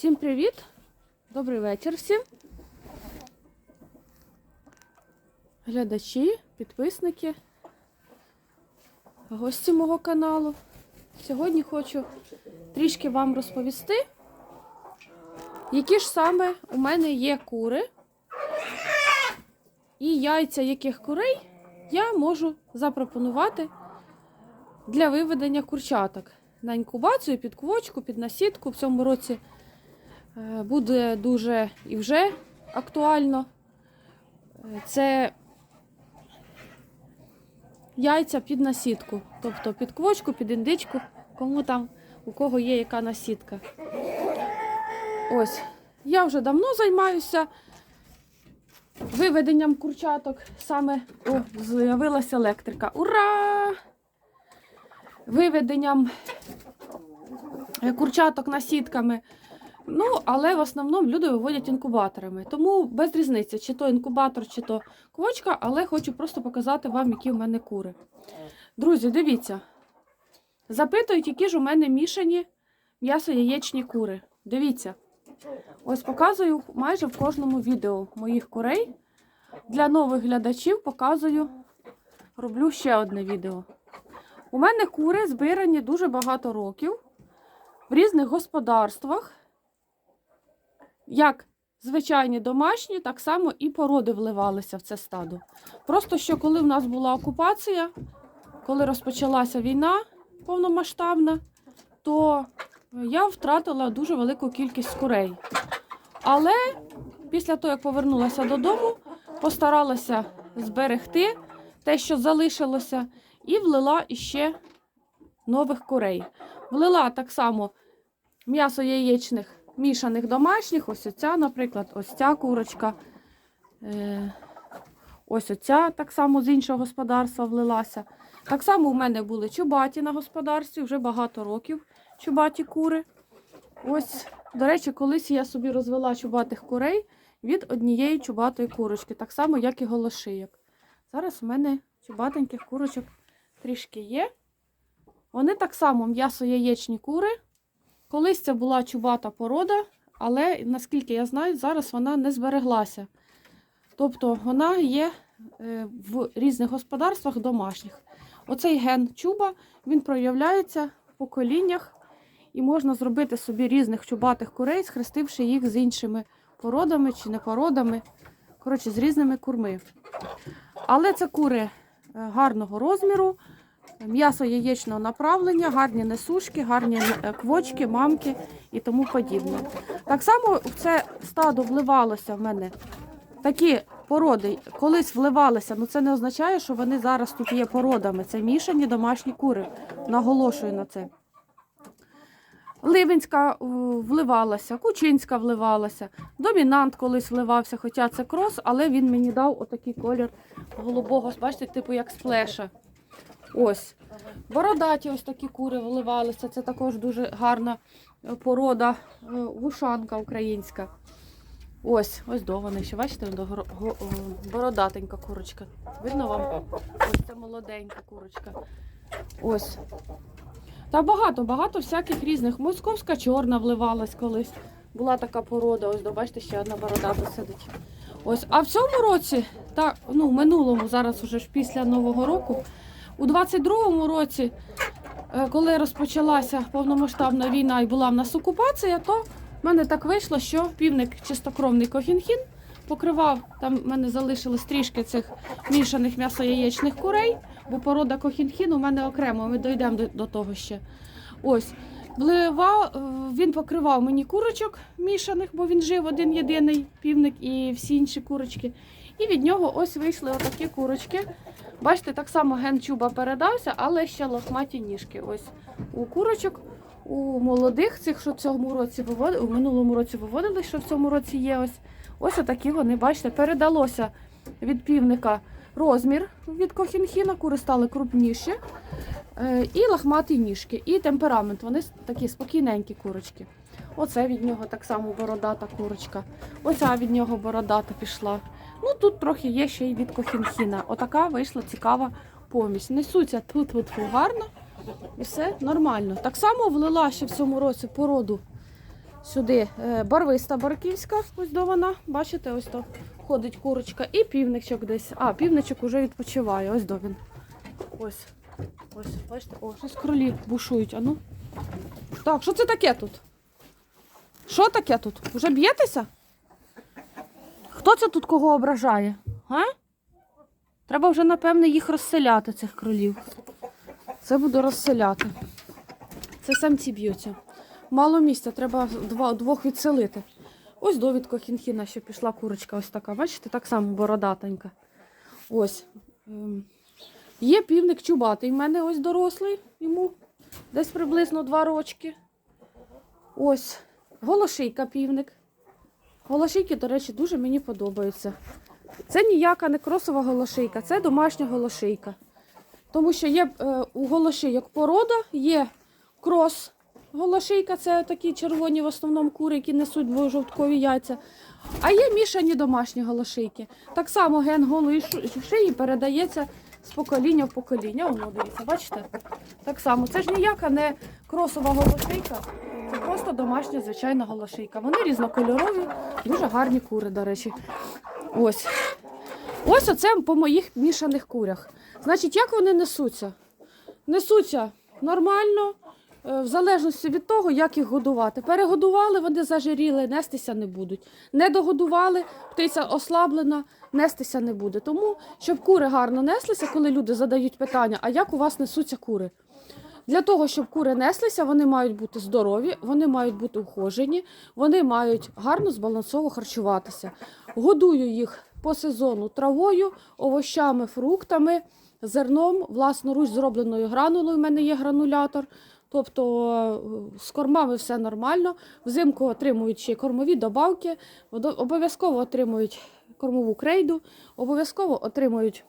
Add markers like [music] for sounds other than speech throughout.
Всім привіт! Добрий вечір всім. Глядачі, підписники, гості мого каналу. Сьогодні хочу трішки вам розповісти, які ж саме у мене є кури і яйця яких курей я можу запропонувати для виведення курчаток на інкубацію, під квочку, під насідку. В цьому році буде дуже і вже актуально. Е, Це яйця під насідку, тобто під квочку, під індичку, кому там, у кого є яка насідка. Ось, я вже давно займаюся виведенням курчаток. Саме о, з'явилася електрика. Ура! Виведенням е, курчаток насідками. Ну, але в основному люди виводять інкубаторами. Тому без різниці, чи то інкубатор, чи то квочка, але хочу просто показати вам, які в мене кури. Друзі, дивіться. Запитують, які ж у мене мішані м'ясо-яєчні кури. Дивіться. Ось показую майже в кожному відео моїх курей. Для нових глядачів показую, роблю ще одне відео. У мене кури збирані дуже багато років в різних господарствах. Як звичайні домашні, так само і породи вливалися в це стадо. Просто що коли в нас була окупація, коли розпочалася війна повномасштабна, то я втратила дуже велику кількість курей. Але після того, як повернулася додому, постаралася зберегти те, що залишилося, і влила іще нових курей. Влила так само м'ясо яєчних мішаних домашніх. Ось оця, наприклад, ось ця курочка. Е, Ось оця так само з іншого господарства влилася. Так само у мене були чубаті на господарстві, вже багато років чубаті кури. Ось, до речі, колись я собі розвела чубатих курей від однієї чубатої курочки, так само, як і голошийок. Зараз у мене чубатеньких курочок трішки є. Вони так само м'ясо-яєчні кури. Колись це була чубата порода, але наскільки я знаю, зараз вона не збереглася. Тобто вона є е, в різних господарствах домашніх. Оцей ген чуба він проявляється в поколіннях, і можна зробити собі різних чубатих курей, схрестивши їх з іншими породами чи не породами, коротше, з різними курми. Але це кури е, гарного розміру, м'ясо яєчного направлення, гарні несушки, гарні е, квочки, мамки і тому подібне. Так само в це стадо вливалося в мене такі породи, колись вливалися, ну це не означає, що вони зараз тут є породами. Це мішані домашні кури. Наголошую на це. Ливенська е, вливалася, Кучинська вливалася, домінант колись вливався, хоча це крос, але він мені дав отакий колір голубого, бачите, типу як сплеша. Ось. Бородаті ось такі кури вливалися. Це також дуже гарна е, порода, е, вушанка українська. Ось, ось до вони ще, бачите, бородатенька курочка. Видно вам? Ось це молоденька курочка. Ось. Та багато, багато всяких різних. Московська чорна вливалась колись. Була така порода, ось бачите, ще одна бородата сидить. Ось, а в цьому році, так, ну, в минулому, зараз уже ж після Нового року, у 22-му році, е, коли розпочалася повномасштабна війна і була в нас окупація, то в мене так вийшло, що півник чистокровний кохінхін покривав, там в мене залишилось трішки цих мішаних м'ясо-яєчних курей, бо порода кохінхін у мене окремо, ми дійдемо до, того ще. Ось. Вливав, він покривав мені курочок мішаних, бо він жив один єдиний півник і всі інші курочки. І від нього ось вийшли отакі курочки. Бачите, так само ген чуба передався, але ще лохматі ніжки. Ось у курочок, у молодих цих, що в цьому році виводили, у минулому році виводили, що в цьому році є. Ось ось отакі вони, бачите, передалося від півника розмір від кохінхіна, кури стали крупніші. Е, І лохматі ніжки, і темперамент. Вони такі спокійненькі курочки. Оце від нього так само бородата курочка. Оця від нього бородата пішла. Ну тут трохи є ще й від кохінхіна. Отака вийшла цікава помість. Несуться тут тут гарно і все нормально. Так само влила ще в цьому році породу Сюди е, барвиста барківська, ось до вона. Бачите, ось то ходить курочка. І півничок десь. А, півничок уже відпочиває. Ось до він. Ось. Ось, бачите, о, щось кролі бушують. Ану. Так, що це таке тут? Що таке тут? Уже б'єтеся? Хто це тут кого ображає? А? Треба вже, напевне, їх розселяти, цих кролів. Це буду розселяти. Це самці б'ються. Мало місця, треба два, двох відселити. Ось довідка хінхіна, що пішла курочка ось така. Бачите, так само бородатенька. Ось. Ем, Є півник чубатий. в мене ось дорослий, йому десь приблизно два рочки. Ось. Голошийка півник. Голошийки, до речі, дуже мені подобаються. Це ніяка не кросова голошийка, це домашня голошийка. Тому що є е, у голошийок порода, є крос голошийка, це такі червоні в основному кури, які несуть жовткові яйця. А є мішані домашні голошийки. Так само ген голої шиї передається з покоління в покоління. Воно дивіться, бачите? Так само. Це ж ніяка не кросова голошийка, це просто домашня звичайна голошийка. Вони різнокольорові, дуже гарні кури, до речі. Ось. Ось оце по моїх мішаних курях. Значить, як вони несуться? Несуться нормально, в залежності від того, як їх годувати. Перегодували, вони зажиріли, нестися не будуть. Не догодували, птиця ослаблена, нестися не буде. Тому, щоб кури гарно неслися, коли люди задають питання, а як у вас несуться кури? Для того, щоб кури неслися, вони мають бути здорові, вони мають бути ухожені, вони мають гарно збалансово харчуватися. Годую їх по сезону травою, овощами, фруктами, зерном, власноруч зробленою гранулою. У мене є гранулятор. Тобто е, з кормами все нормально. Взимку отримують ще кормові добавки, обов'язково отримують кормову крейду, обов'язково отримують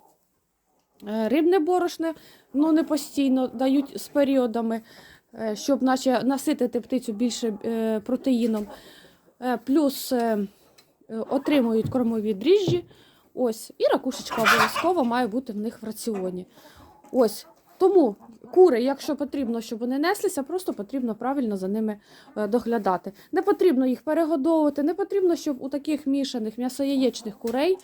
е, рибне борошне, ну не постійно дають з періодами, е, щоб наче наситити птицю більше протеїном. Плюс отримують кормові дріжджі. Ось, і ракушечка обов'язково має бути в них в раціоні. Ось. Тому кури, якщо потрібно, щоб вони неслися, просто потрібно правильно за ними е, доглядати. Не потрібно їх перегодовувати, не потрібно, щоб у таких мішаних м'ясояєчних курей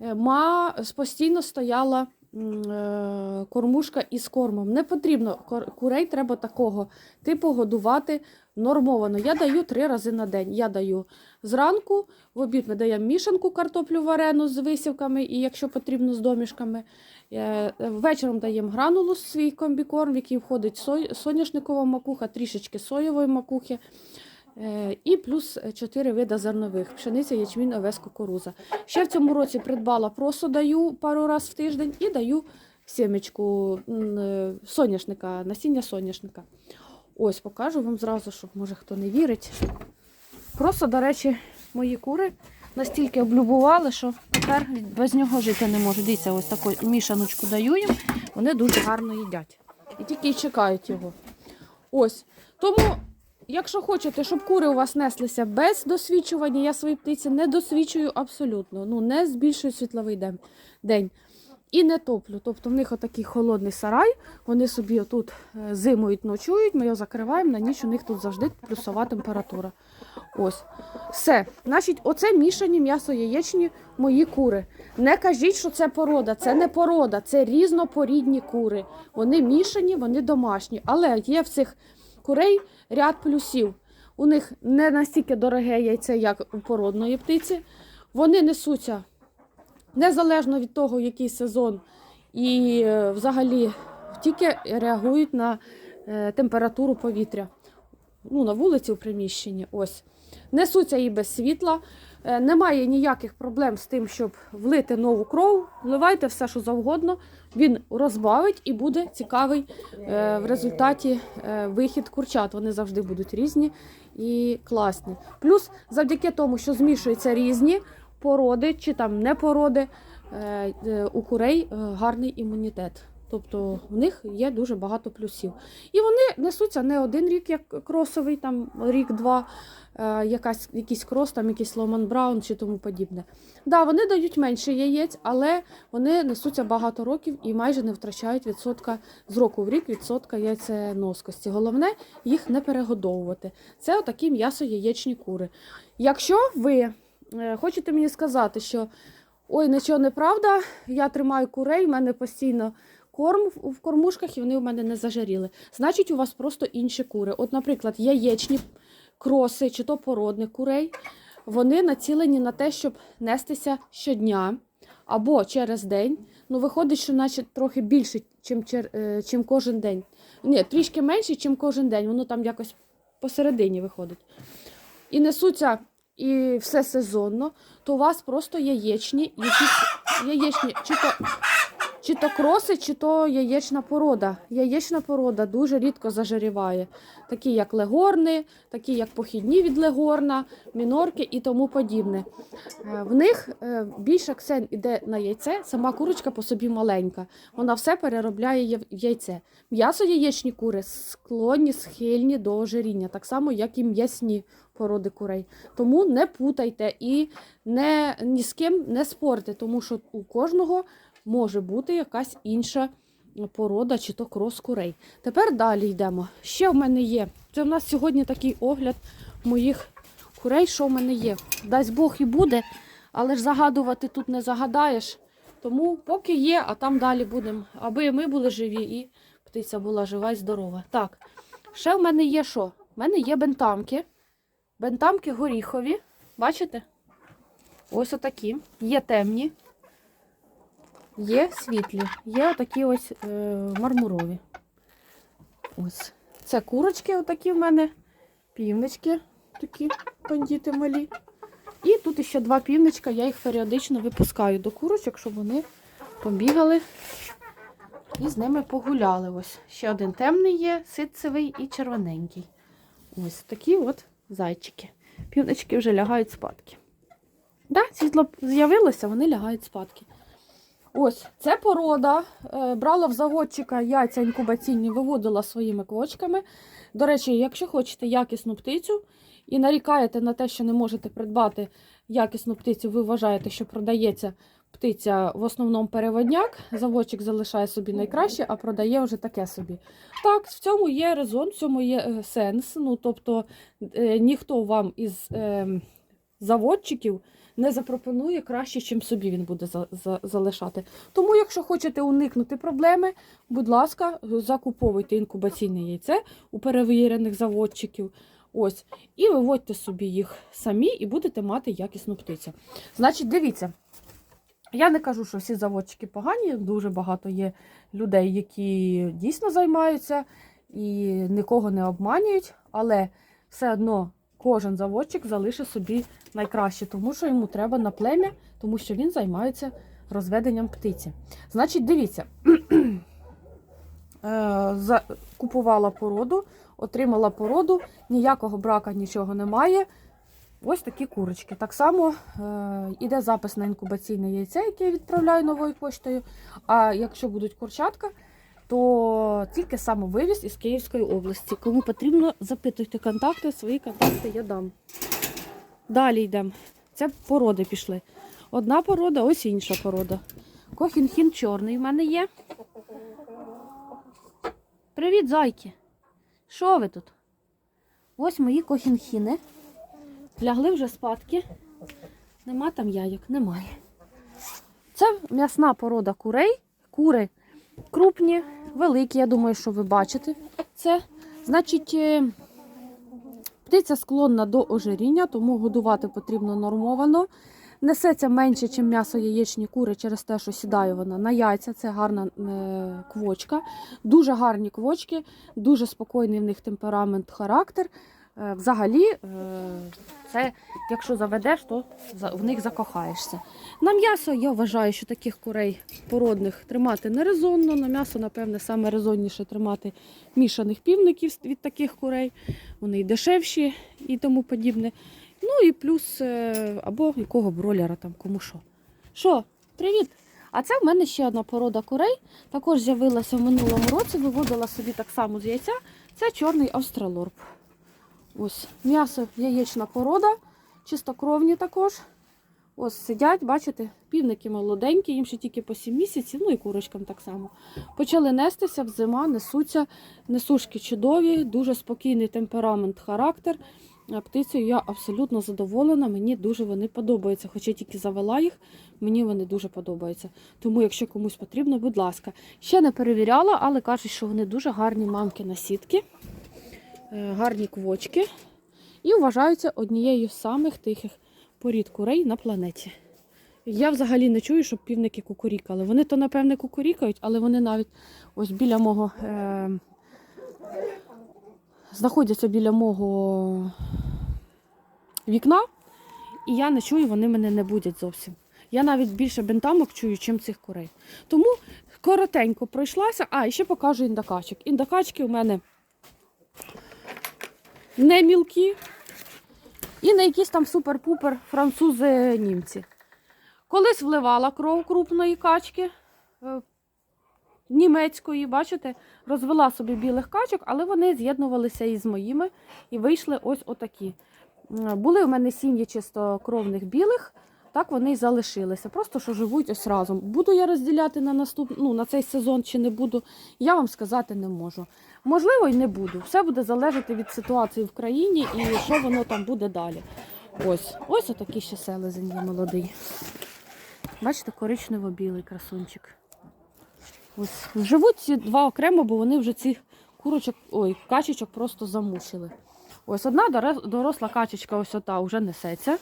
е, ма постійно стояла е, кормушка із кормом. Не потрібно курей треба такого типу годувати нормовано. Я даю три рази на день. Я даю зранку, в обід ми даємо мішанку картоплю варену з висівками і, якщо потрібно, з домішками. Е, Вечором даємо гранулу свій комбікорм, в який входить сой- соняшникова макуха, трішечки соєвої макухи. Е, І плюс 4 вида зернових: пшениця, ячмінь, овес, кукуруза. Ще в цьому році придбала просо даю пару разів в тиждень і даю сімечку е, соняшника, насіння соняшника. Ось покажу вам зразу, щоб може хто не вірить. Просто, до речі, мої кури настільки облюбували, що тепер без нього жити не можу. Дивіться, ось таку мішаночку даю їм, вони дуже гарно їдять. І тільки й чекають його. Ось. Тому, якщо хочете, щоб кури у вас неслися без досвідчування, я свої птиці не досвідчую абсолютно. Ну, не збільшую світловий день. І не топлю. Тобто в них отакий холодний сарай, вони собі отут е, зимують, ночують, ми його закриваємо, на ніч у них тут завжди плюсова температура. Ось. Все. Значить, оце мішані м'ясо-яєчні мої кури. Не кажіть, що це порода. Це не порода, це різнопорідні кури. Вони мішані, вони домашні. Але є в цих курей ряд плюсів. У них не настільки дороге яйце, як у породної птиці. Вони несуться незалежно від того, який сезон, і е, взагалі тільки реагують на е, температуру повітря. Ну, на вулиці у приміщенні. Ось. Несуться і без світла. Е, Немає ніяких проблем з тим, щоб влити нову кров. Вливайте все, що завгодно. Він розбавить і буде цікавий в результаті вихід курчат. Вони завжди будуть різні і класні. Плюс, завдяки тому, що змішуються різні породи чи там не породи, е, е, у курей е, гарний імунітет. Тобто в них є дуже багато плюсів. І вони несуться не один рік, як кросовий, там рік-два, якась, якийсь крос, там якийсь Ломан Браун чи тому подібне. Да, вони дають менше яєць, але вони несуться багато років і майже не втрачають відсотка з року в рік відсотка яйценоскості. Головне їх не перегодовувати. Це отакі м'ясо-яєчні кури. Якщо ви хочете мені сказати, що ой, нічого не правда, я тримаю курей, в мене постійно корм в- в кормушках і вони у мене не зажаріли. Значить, у вас просто інші кури. От, наприклад, яєчні кроси чи то породних курей, вони націлені на те, щоб нестися щодня або через день. Ну, виходить, що наче трохи більше, чим, е, чим кожен день. Ні, трішки менше, чим кожен день. Воно там якось посередині виходить. І несуться і все сезонно, то у вас просто яєчні, якісь яєчні, чи то, чи то кроси, чи то яєчна порода. Яєчна порода дуже рідко зажиріває. Такі як легорни, такі як похідні від легорна, мінорки і тому подібне. Е, В них е, більше ксен іде на яйце, сама курочка по собі маленька. Вона все переробляє в яйце. М'ясо яєчні кури склонні, схильні до ожиріння, так само, як і м'ясні породи курей. Тому не путайте і не, ні з ким не спорте, тому що у кожного може бути якась інша порода чи то крос курей. Тепер далі йдемо. Ще в мене є. Це в нас сьогодні такий огляд моїх курей, що в мене є. Дасть Бог і буде, але ж загадувати тут не загадаєш. Тому поки є, а там далі будемо. Аби ми були живі і птиця була жива і здорова. Так, ще в мене є що? В мене є бентамки. Бентамки горіхові. Бачите? Ось отакі. Є темні, є світлі, є отакі ось е, мармурові. Ось. Це курочки отакі в мене, півнички, такі бандіти малі. І тут ще два півничка, я їх періодично випускаю до курочок, щоб вони побігали і з ними погуляли. Ось. Ще один темний є, ситцевий і червоненький. Ось такі от зайчики. Півнички вже лягають спадки. Да, світло з'явилося, вони лягають спадки. Ось, це порода. Е, Брала в заводчика яйця інкубаційні, виводила своїми квочками. До речі, якщо хочете якісну птицю і нарікаєте на те, що не можете придбати якісну птицю, ви вважаєте, що продається птиця в основному переводняк, заводчик залишає собі найкраще, а продає вже таке собі. Так, в цьому є резон, в цьому є е, сенс. Ну, тобто е, ніхто вам із е, заводчиків не запропонує краще, чим собі він буде за, за, залишати. Тому, якщо хочете уникнути проблеми, будь ласка, закуповуйте інкубаційне яйце у перевірених заводчиків. Ось, і виводьте собі їх самі і будете мати якісну птицю. Значить, дивіться. Я не кажу, що всі заводчики погані, дуже багато є людей, які дійсно займаються і нікого не обманюють, але все одно кожен заводчик залишить собі найкраще, тому що йому треба на плем'я, тому що він займається розведенням птиці. Значить, дивіться, [clears throat] Е, купувала породу, отримала породу, ніякого брака, нічого немає. Ось такі курочки. Так само е, іде запис на інкубаційне яйце, яке я відправляю новою поштою. А якщо будуть курчатка, то тільки самовивіз із Київської області. Кому потрібно, запитуйте контакти, свої контакти я дам. Далі йдемо. Це породи пішли. Одна порода, ось інша порода. Кохінхін чорний в мене є. Привіт, зайки. Що ви тут? Ось мої кохінхіни. Лягли вже спадки. Нема там яйок, немає. Це м'ясна порода курей. Кури крупні, великі, я думаю, що ви бачите це. Значить, е, птиця склонна до ожиріння, тому годувати потрібно нормовано. Несеться менше, ніж м'ясо яєчні кури через те, що сідає вона на яйця. Це гарна е, квочка. Дуже гарні квочки, дуже спокійний в них темперамент, характер. Е, Взагалі, е, це якщо заведеш, то в них закохаєшся. На м'ясо я вважаю, що таких курей породних тримати не резонно. На м'ясо, напевне, саме резонніше тримати мішаних півників від таких курей. Вони й дешевші і тому подібне. Ну і плюс е, або якого бройлера там, кому що. Що, привіт! А це в мене ще одна порода курей. Також з'явилася в минулому році, виводила собі так само з яйця. Це чорний австралорп. Ось м'ясо яєчна порода, чистокровні також. Ось сидять, бачите, півники молоденькі, їм ще тільки по 7 місяців, ну і курочкам так само. Почали нестися в зима, несуться, несушки чудові, дуже спокійний темперамент, характер. Птицею я абсолютно задоволена, мені дуже вони подобаються. Хоча тільки завела їх, мені вони дуже подобаються. Тому, якщо комусь потрібно, будь ласка. Ще не перевіряла, але кажуть, що вони дуже гарні мамки на сітки, гарні квочки і вважаються однією з самих тихих порід курей на планеті. Я взагалі не чую, щоб півники кукурікали. Вони то, напевне, кукурікають, але вони навіть ось біля мого. Е- знаходяться біля мого вікна, і я не чую, вони мене не будять зовсім. Я навіть більше бентамок чую, чим цих курей. Тому коротенько пройшлася. А, і ще покажу індакачок. Індакачки у мене не мілкі і не якісь там супер-пупер французи-німці. Колись вливала кров крупної качки е, німецької, бачите, розвела собі білих качок, але вони з'єднувалися із моїми і вийшли ось отакі. Були у мене сім'ї чистокровних білих, так вони й залишилися. Просто що живуть ось разом. Буду я розділяти на наступ... ну, на цей сезон чи не буду, я вам сказати не можу. Можливо, і не буду. Все буде залежати від ситуації в країні і що воно там буде далі. Ось, ось отакий ще селезень є молодий. Бачите, коричнево-білий красунчик. Ось живуть ці два окремо, бо вони вже цих курочок, ой, качечок просто замучили. Ось одна доросла качечка, ось ота, вже несеться.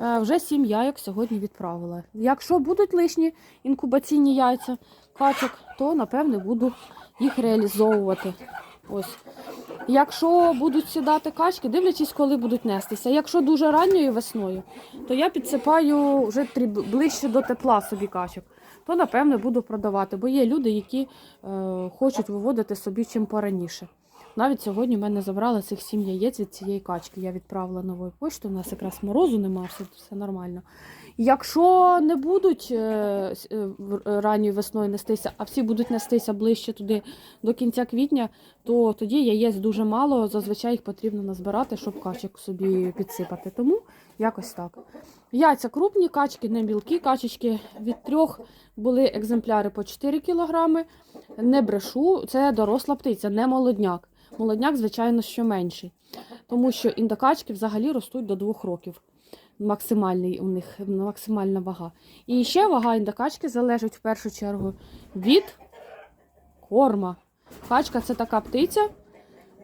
Е, Вже сім яйок сьогодні відправила. Якщо будуть лишні інкубаційні яйця качок, то напевне буду їх реалізовувати. Ось. Якщо будуть сідати качки, дивлячись, коли будуть нестися. Якщо дуже ранньою весною, то я підсипаю вже ближче до тепла собі качок. То напевне буду продавати, бо є люди, які е, хочуть виводити собі чим пораніше. Навіть сьогодні в мене забрали цих сім яєць від цієї качки. Я відправила новою поштою, у нас якраз морозу немає, все, все нормально. Якщо не будуть е, е, в- ранньою весною нестися, а всі будуть нестися ближче туди до кінця квітня, то тоді яєць дуже мало. Зазвичай їх потрібно назбирати, щоб качок собі підсипати. Тому якось так. Яйця крупні, качки не мілкі, качечки від трьох були екземпляри по 4 кілограми. Не брешу, це доросла птиця, не молодняк. Молодняк, звичайно, що менший. Тому що індокачки взагалі ростуть до 2 років. Максимальний у них максимальна вага. І ще вага індокачки залежить в першу чергу від корма. Качка це така птиця,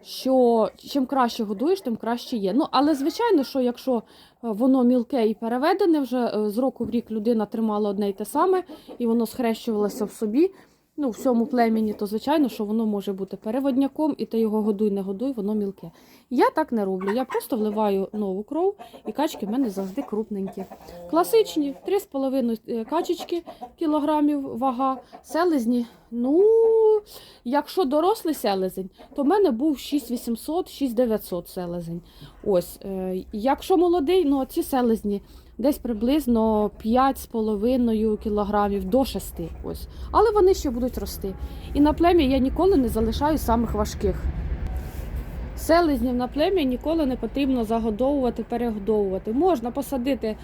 що чим краще годуєш, тим краще є. Ну, але звичайно, що якщо е, воно мілке і переведене, вже е, з року в рік людина тримала одне й те саме, і воно схрещувалося в собі, ну, в всьому племені, то звичайно, що воно може бути переводняком, і ти його годуй, не годуй, воно мілке. Я так не роблю. Я просто вливаю нову кров, і качки в мене завжди крупненькі. Класичні 3,5 качечки кілограмів вага, селезні. Ну, якщо дорослий селезень, то в мене був 6800, 6900 селезень. Ось, е, якщо молодий, ну ці селезні десь приблизно 5,5 кілограмів до 6. Ось. Але вони ще будуть рости. І на плем'я я ніколи не залишаю самих важких. Селезнів на плем'я ніколи не потрібно загодовувати, перегодовувати. Можна посадити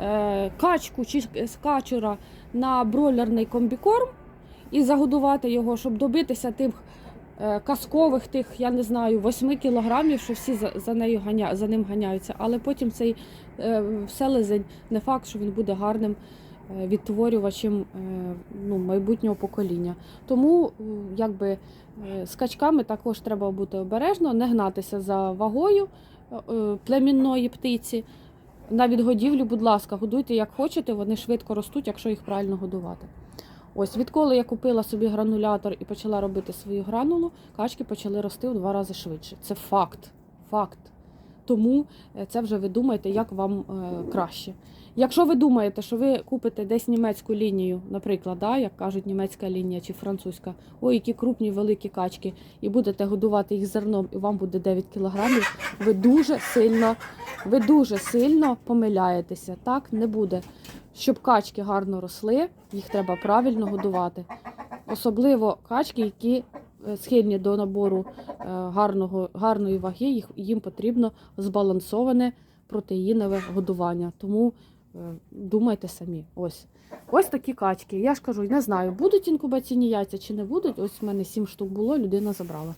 е, качку чи качура на бройлерний комбікорм і загодувати його, щоб добитися тих казкових, тих, я не знаю, 8 кілограмів, що всі за, за, нею ганя, за ним ганяються. Але потім цей е, селезень не факт, що він буде гарним е, відтворювачем е, ну, майбутнього покоління. Тому е, якби. Е, З качками також треба бути обережно, не гнатися за вагою е, е, племінної птиці. На відгодівлю, будь ласка, годуйте як хочете, вони швидко ростуть, якщо їх правильно годувати. Ось відколи я купила собі гранулятор і почала робити свою гранулу, качки почали рости в два рази швидше. Це факт. Факт. Тому е, це вже ви думаєте, як вам е, краще. Якщо ви думаєте, що ви купите десь німецьку лінію, наприклад, да, як кажуть, німецька лінія чи французька, ой, які крупні великі качки, і будете годувати їх зерном, і вам буде 9 кілограмів, ви дуже сильно, ви дуже сильно помиляєтеся. Так не буде. Щоб качки гарно росли, їх треба правильно годувати. Особливо качки, які е, схильні до набору е, гарного, гарної ваги, їх, їм потрібно збалансоване протеїнове годування. Тому е, думайте самі. Ось. Ось такі качки. Я ж кажу, не знаю, будуть інкубаційні яйця чи не будуть. Ось в мене 7 штук було, людина забрала.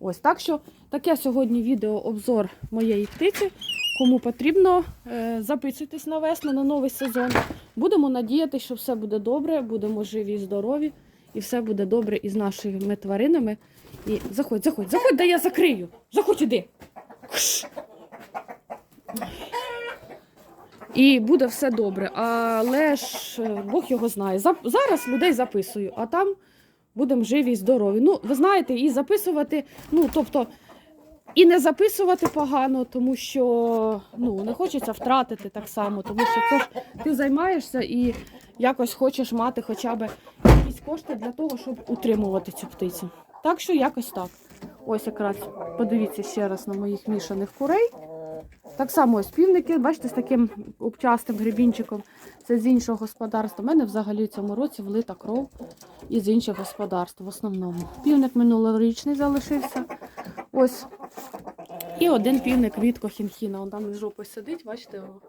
Ось так що таке сьогодні відео обзор моєї птиці. Кому потрібно, е, записуйтесь на весну, на новий сезон. Будемо надіятися, що все буде добре, будемо живі і здорові, і все буде добре із нашими тваринами. І заходь, заходь, заходь, да я закрию. Заходь іди. І буде все добре. Але ж е, Бог його знає. Зараз людей записую, а там будемо живі і здорові. Ну, ви знаєте, і записувати, ну, тобто, і не записувати погано, тому що ну, не хочеться втратити так само, тому що це ж ти займаєшся і якось хочеш мати хоча б якісь кошти для того, щоб утримувати цю птицю. Так що якось так. Ось якраз подивіться ще раз на моїх мішаних курей. Так само ось півники, бачите, з таким обчастим гребінчиком. Це з іншого господарства. У мене взагалі в цьому році влита кров із інших господарств в основному. Півник минулорічний залишився. Ось. І один півник від Кохінхіна. Он там жопою сидить, бачите його.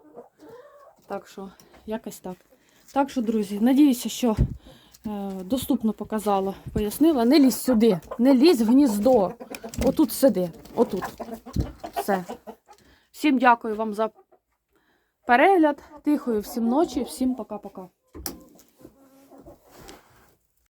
Так що, якось так. Так що, друзі, надіюся, що е, доступно показала, пояснила. Не лізь сюди, не лізь в гніздо. Отут сиди, отут. Все. Всім дякую вам за перегляд. Тихої всім ночі, всім пока-пока.